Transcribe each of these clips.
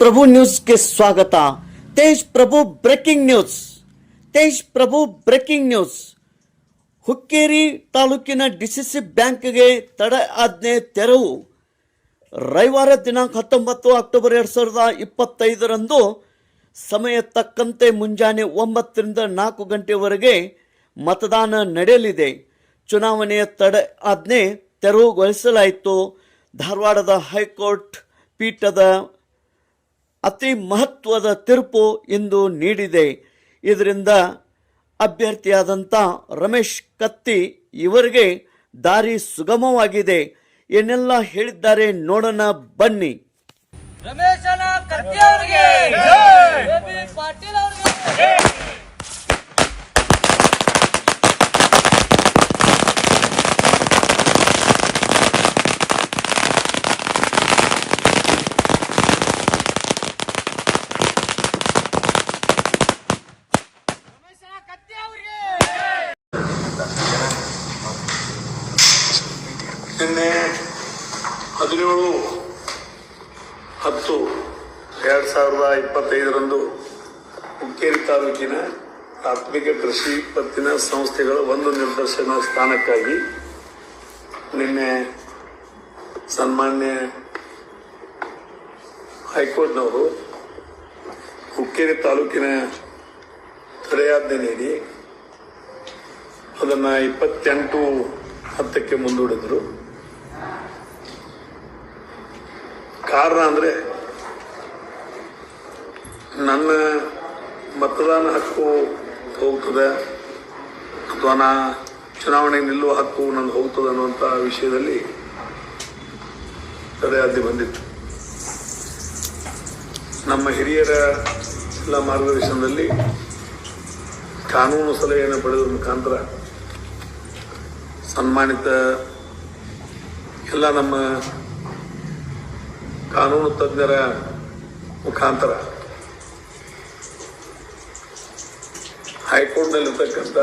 ಪ್ರಭು ನ್ಯೂಸ್ಗೆ ಸ್ವಾಗತ. Tej Prabhu breaking news. Tej Prabhu breaking news. Hukkeri ತಾಲೂಕಿನ ಡಿಸಿಸಿ ಬ್ಯಾಂಕ್ಗೆ ತಡೆ ಆಜ್ಞೆ ತೆರವು. ರವಿವಾರ ದಿನಾಂಕ ಹತ್ತೊಂಬತ್ತು ಅಕ್ಟೋಬರ್ ಎರಡು ಸಾವಿರದ ಇಪ್ಪತ್ತೈದರಂದು ಸಮಯ ತಕ್ಕಂತೆ ಮುಂಜಾನೆ ಒಂಬತ್ತರಿಂದ ನಾಲ್ಕು ಗಂಟೆವರೆಗೆ ಮತದಾನ ನಡೆಯಲಿದೆ. ಚುನಾವಣೆಯ ತಡೆ ಆಜ್ಞೆ ತೆರವುಗೊಳಿಸಲಾಯಿತು. ಧಾರವಾಡದ ಹೈಕೋರ್ಟ್ ಪೀಠದ ಅತಿ ಮಹತ್ವದ ತೀರ್ಪು ಇಂದು ನೀಡಿದೆ. ಇದರಿಂದ ಅಭ್ಯರ್ಥಿಯಾದಂಥ ರಮೇಶ್ ಕತ್ತಿ ಇವರಿಗೆ ದಾರಿ ಸುಗಮವಾಗಿದೆ. ಏನೆಲ್ಲ ಹೇಳಿದ್ದಾರೆ ನೋಡೋಣ ಬನ್ನಿ. ರಮೇಶನ ಕತ್ತಿ ಅವರಿಗೆ ಎಬಿ ಪಾಟೀಲ್ ಅವರಿಗೆ ನಿನ್ನೆ ಹದಿನೇಳು, ಹತ್ತು, ಎರಡು ಸಾವಿರದ ಇಪ್ಪತ್ತೈದರಂದು ಹುಕ್ಕೇರಿ ತಾಲೂಕಿನ ಪ್ರಾಥಮಿಕ ಕೃಷಿ ಪತ್ತಿನ ಸಂಸ್ಥೆಗಳ ಒಂದು ನಿರ್ದೇಶನ ಸ್ಥಾನಕ್ಕಾಗಿ ನಿನ್ನೆ ಸನ್ಮಾನ್ಯ ಹೈಕೋರ್ಟ್ನವರು ಹುಕ್ಕೇರಿ ತಾಲೂಕಿನ ತಡೆಯಾಜ್ಞೆ ನೀಡಿ ಅದನ್ನು ಇಪ್ಪತ್ತೆಂಟು ಹತ್ತಕ್ಕೆ ಮುಂದೂಡಿದ್ರು. ಕಾರಣ ಅಂದರೆ ನನ್ನ ಮತದಾನ ಹಕ್ಕು ಹೋಗ್ತದೆ ಅಥವಾ ನಾ ಚುನಾವಣೆಗೆ ನಿಲ್ಲುವ ಹಕ್ಕು ನಂದು ಹೋಗ್ತದೆ ಅನ್ನುವಂಥ ವಿಷಯದಲ್ಲಿ ತಡೆಯಾಜ್ಞೆ ಬಂದಿತ್ತು. ನಮ್ಮ ಹಿರಿಯರ ಎಲ್ಲ ಮಾರ್ಗದರ್ಶನದಲ್ಲಿ ಕಾನೂನು ಸಲಹೆಯನ್ನು ಪಡೆದ ಮುಖಾಂತರ ಸನ್ಮಾನಿತ ಎಲ್ಲ ನಮ್ಮ ಕಾನೂನು ತಜ್ಞರ ಮುಖಾಂತರ ಹೈಕೋರ್ಟ್ನಲ್ಲಿರ್ತಕ್ಕಂಥ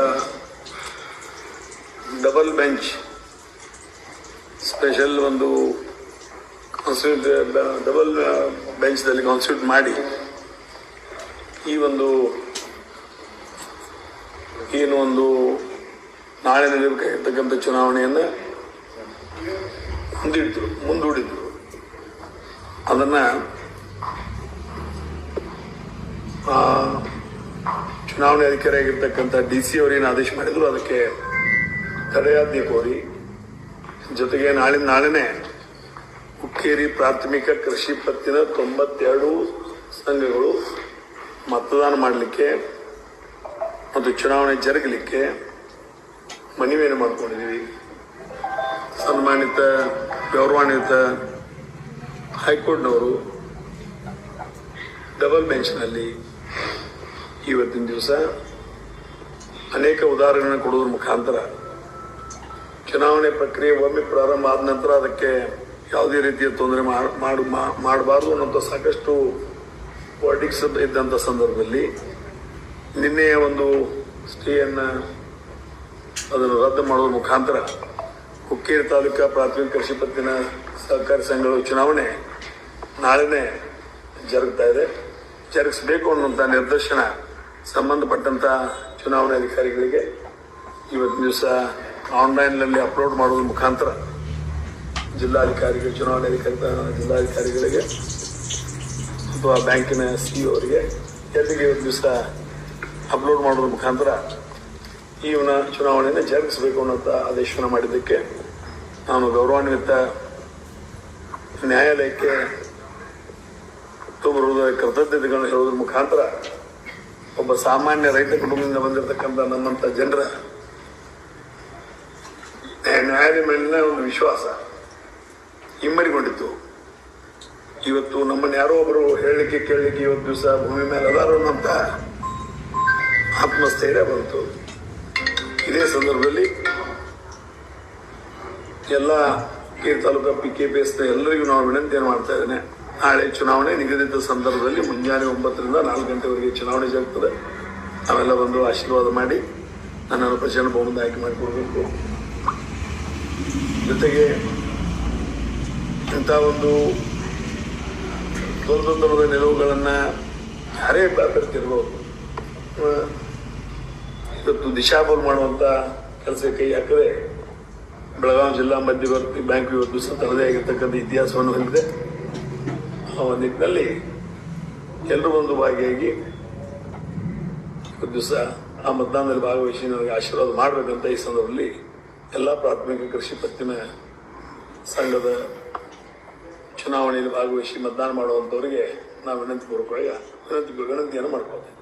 ಡಬಲ್ ಬೆಂಚ್ ಸ್ಪೆಷಲ್ ಒಂದು ಕಾನ್ಸ್ಟಿಟ್ಯೂಟ್ ಡಬಲ್ ಬೆಂಚ್ದಲ್ಲಿ ಕಾನ್ಸ್ಟಿಟ್ಯೂಟ್ ಮಾಡಿ ಈ ಒಂದು ಏನು ಒಂದು ನಾಳೆ ನಡೆಯಬೇಕಾಗಿರ್ತಕ್ಕಂಥ ಚುನಾವಣೆಯನ್ನು ಮುಂದಿಟ್ಟು, ಮುಂದೂಡಿದ್ರು. ಅದನ್ನ ಚುನಾವಣೆ ಅಧಿಕಾರಿಯಾಗಿರ್ತಕ್ಕಂಥ ಡಿ ಸಿ ಅವರೇನು ಆದೇಶ ಮಾಡಿದ್ರು, ಅದಕ್ಕೆ ತಡೆಯಾಜ್ಞೆ ಕೋರಿ, ಜೊತೆಗೆ ನಾಳೆ, ನಾಳೆನೇ ಹುಕ್ಕೇರಿ ಪ್ರಾಥಮಿಕ ಕೃಷಿ ಪತ್ತಿನ ತೊಂಬತ್ತೆರಡು ಸಂಘಗಳು ಮತದಾನ ಮಾಡಲಿಕ್ಕೆ ಮತ್ತು ಚುನಾವಣೆ ಜರುಗಲಿಕ್ಕೆ ಮನವಿಯನ್ನು ಮಾಡ್ಕೊಂಡಿದ್ದೀವಿ. ಸನ್ಮಾನಿತ, ಗೌರವಾನ್ವಿತ ಹೈಕೋರ್ಟ್ನವರು ಡಬಲ್ ಬೆಂಚ್ನಲ್ಲಿ ಇವತ್ತಿನ ದಿವಸ ಅನೇಕ ಉದಾಹರಣೆಗಳನ್ನು ಕೊಡುವುದರ ಮುಖಾಂತರ ಚುನಾವಣೆ ಪ್ರಕ್ರಿಯೆ ಒಮ್ಮೆ ಪ್ರಾರಂಭ ಆದ ನಂತರ ಅದಕ್ಕೆ ಯಾವುದೇ ರೀತಿಯ ತೊಂದರೆ ಮಾಡಿ ಮಾಡಬಾರ್ದು ಅನ್ನೋಂಥ ಸಾಕಷ್ಟು ವರ್ಡಿಕ್ಸ್ ಇದ್ದಂಥ ಸಂದರ್ಭದಲ್ಲಿ ನಿನ್ನೆಯ ಒಂದು ಸ್ಟೇಯನ್ನು ಅದನ್ನು ರದ್ದು ಮಾಡುವ ಮುಖಾಂತರ ಹುಕ್ಕೇರಿ ತಾಲೂಕಾ ಪ್ರಾಥಮಿಕ ಕೃಷಿ ಪತ್ತಿನ ಸಹಕಾರಿ ಸಂಘಗಳ ಚುನಾವಣೆ ನಾಳೆನೇ ಜರುಗ್ತಾ ಇದೆ. ಜರುಗಿಸಬೇಕು ಅನ್ನುವಂಥ ನಿರ್ದೇಶನ ಸಂಬಂಧಪಟ್ಟಂಥ ಚುನಾವಣಾ ಅಧಿಕಾರಿಗಳಿಗೆ ಇವತ್ತಿನ ದಿವಸ ಆನ್ಲೈನ್ನಲ್ಲಿ ಅಪ್ಲೋಡ್ ಮಾಡೋದ್ರ ಮುಖಾಂತರ ಜಿಲ್ಲಾಧಿಕಾರಿಗಳು, ಚುನಾವಣೆ ಅಧಿಕಾರಿ, ಜಿಲ್ಲಾಧಿಕಾರಿಗಳಿಗೆ ಅಥವಾ ಬ್ಯಾಂಕಿನ ಸಿ ಅವರಿಗೆ ಜೊತೆಗೆ ಇವತ್ತು ದಿವಸ ಅಪ್ಲೋಡ್ ಮಾಡೋದ್ರ ಮುಖಾಂತರ ಈ ಚುನಾವಣೆಯನ್ನು ಜರುಗಿಸಬೇಕು ಅನ್ನೋಂಥ ಆದೇಶವನ್ನು ಮಾಡಿದ್ದಕ್ಕೆ ನಾನು ಗೌರವಾನ್ವಿತ ನ್ಯಾಯಾಲಯಕ್ಕೆ ತುಂಬ ಹೃದಯ ಕೃತಜ್ಞತೆಗಳನ್ನು ಹೇಳೋದ್ರ ಮುಖಾಂತರ ಒಬ್ಬ ಸಾಮಾನ್ಯ ರೈತ ಕುಟುಂಬದಿಂದ ಬಂದಿರತಕ್ಕಂಥ ನಮ್ಮಂಥ ಜನರ ನ್ಯಾಯದ ಮೇಲಿನ ಒಂದು ವಿಶ್ವಾಸ ಇಮ್ಮಡಿಗೊಂಡಿತ್ತು. ಇವತ್ತು ನಮ್ಮನ್ನು ಯಾರೋ ಒಬ್ಬರು ಹೇಳಲಿಕ್ಕೆ ಕೇಳಲಿಕ್ಕೆ ಇವತ್ತು ದಿವಸ ಭೂಮಿ ಮೇಲೆ ಅದಾರು ಅನ್ನೋಂಥ ಆತ್ಮಸ್ಥೈರ್ಯ ಬಂತು. ಇದೇ ಸಂದರ್ಭದಲ್ಲಿ ಎಲ್ಲ ಕೆ ತಾಲೂಕಾ ಪಿ ಕೆ ಪಿ ಎಸ್ ಎಲ್ಲರಿಗೂ ನಾವು ವಿನಂತಿಯನ್ನು ಮಾಡ್ತಾ ಇದ್ದೇನೆ. ನಾಳೆ ಚುನಾವಣೆ ನಿಗದಿತ ಸಂದರ್ಭದಲ್ಲಿ ಮುಂಜಾನೆ ಒಂಬತ್ತರಿಂದ ನಾಲ್ಕು ಗಂಟೆವರೆಗೆ ಚುನಾವಣೆ ಜರುಗ್ತದೆ. ನಾವೆಲ್ಲ ಬಂದು ಆಶೀರ್ವಾದ ಮಾಡಿ ನನ್ನನ್ನು ಪ್ರಚಂಡ ಬಹುಮತ ಆಯ್ಕೆ ಮಾಡಿಕೊಡಬೇಕು. ಜೊತೆಗೆ ಇಂಥ ಒಂದು ದೊಡ್ಡ ನಿಲುವುಗಳನ್ನು ಯಾರೇ ಆ, ಇವತ್ತು ದಿಶಾಬೋಲ್ ಮಾಡುವಂಥ ಕೆಲಸ ಕೈ ಹಾಕದೆ ಬೆಳಗಾವಿ ಜಿಲ್ಲಾ ಮಧ್ಯವರ್ತಿ ಬ್ಯಾಂಕ್ ಇವತ್ತು ಸಹ ತನ್ನದೇ ಆಗಿರ್ತಕ್ಕಂಥ ಇತಿಹಾಸವನ್ನು ಹೊಂದಿದೆ. ಆ ನಿಟ್ಟಿನಲ್ಲಿ ಎಲ್ಲರೂ ಒಂದು ಭಾಗಿಯಾಗಿ ಒಂದು ದಿವಸ ಆ ಮತದಾನದಲ್ಲಿ ಭಾಗವಹಿಸಿ ನನಗೆ ಆಶೀರ್ವಾದ ಮಾಡಬೇಕಂತ ಈ ಸಂದರ್ಭದಲ್ಲಿ ಎಲ್ಲ ಪ್ರಾಥಮಿಕ ಕೃಷಿ ಪತ್ತಿನ ಸಂಘದ ಚುನಾವಣೆಯಲ್ಲಿ ಭಾಗವಹಿಸಿ ಮತದಾನ ಮಾಡುವಂಥವರಿಗೆ ನಾವು ವಿನಂತಿ ಪೂರ್ವಕವಾಗಿ ವಿನಂತಿ ವಿನಂತಿಯನ್ನು ಮಾಡ್ಕೊಳ್ತೇವೆ.